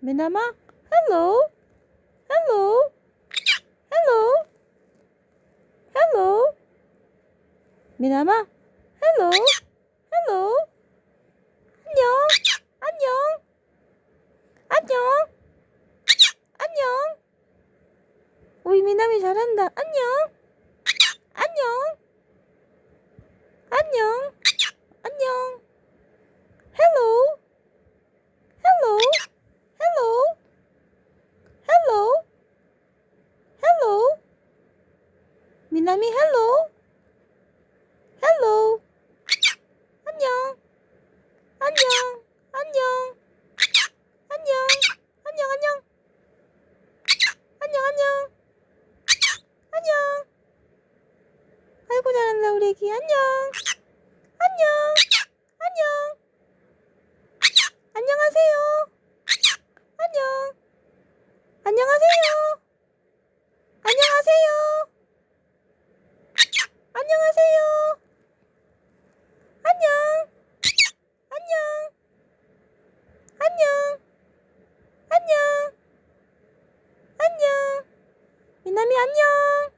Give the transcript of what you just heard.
미나마? Hello? Hello? Hello? Hello? 미나마? Hello? Hello? 안녕? 안녕? 안녕? 안녕? 우리 미남이 잘한다. 안녕? 안녕? 안녕? Hello? Hello? Hello? Hello? Hello? 미남이 hello? Hello? 안녕? 안녕? 안녕? 안녕? 안녕? 안녕? 안녕? 안녕? 안녕? 아이고 잘한다 우리 애기? 안녕? 만나면 안녕!